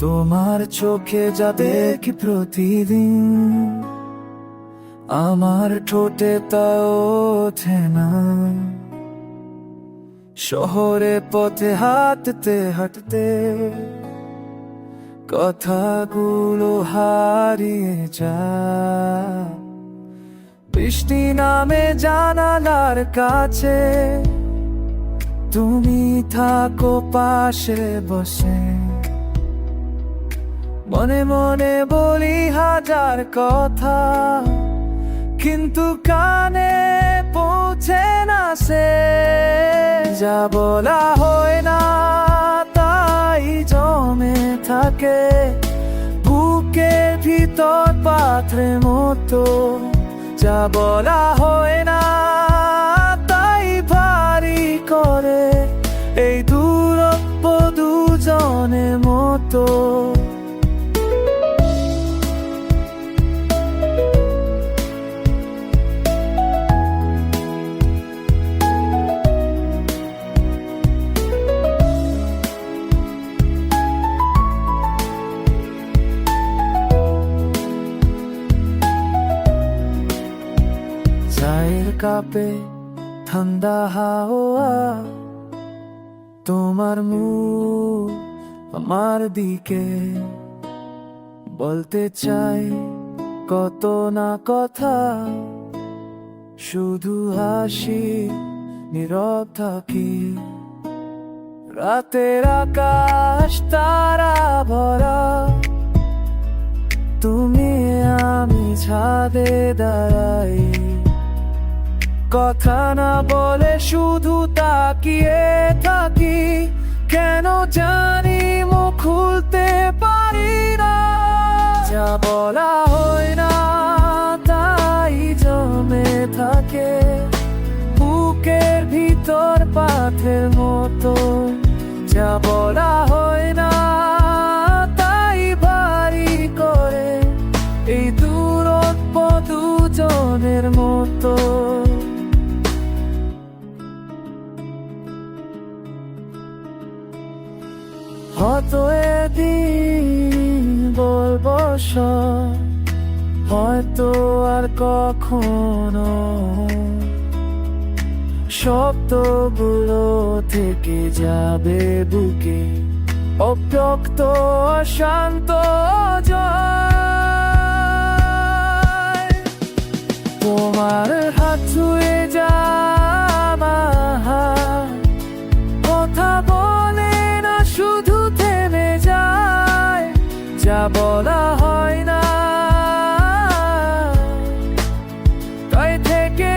তোমার চোখে যা দেখি প্রতিদিন, আমার ঠোঁটে তা ওঠে না। শহরে পথে হাঁটতে হাঁটতে কথাগুলো হারিয়ে যা বৃষ্টি নামে জানালার কাছে, তুমি থাকো পাশে বসে। মনে মনে বলি হাজার কথা, কিন্তু কানে পৌঁছে না সে। যা বলা হয় না, তাই জমে থাকে। বুকের ভিতর পাত্রে মতো। যা বলা হয় না, তাই ভারী করে। এই দূরত্ব দুজনের মতো। কাপে ঠান্ডা হাওয়া, তোমার মুখ আমার দিকে বলতে চাই কত না কথা, শুধু হাসি, নীরব থাকি। রাতের আকাশ, তারা ভরা, তুমি আমি ছাদে দাঁড়াই। কথা না বলে শুধু তাকিয়ে থাকি, কেন জানি মুখ খুলতে পারি না। যা বলা হয় না, তাই জমে থাকে। বুকের ভিতর পাথের মতো। যা বলা হয় না, তাই ভারী করে। এই দূরত্ব দুজনের মতো। হয়তো এদিন বলব হয়তো আর কখনো। শব্দগুলো থেকে যাবে বুকে অব্যক্ত শান্ত বলা হয় না। তাই থেকে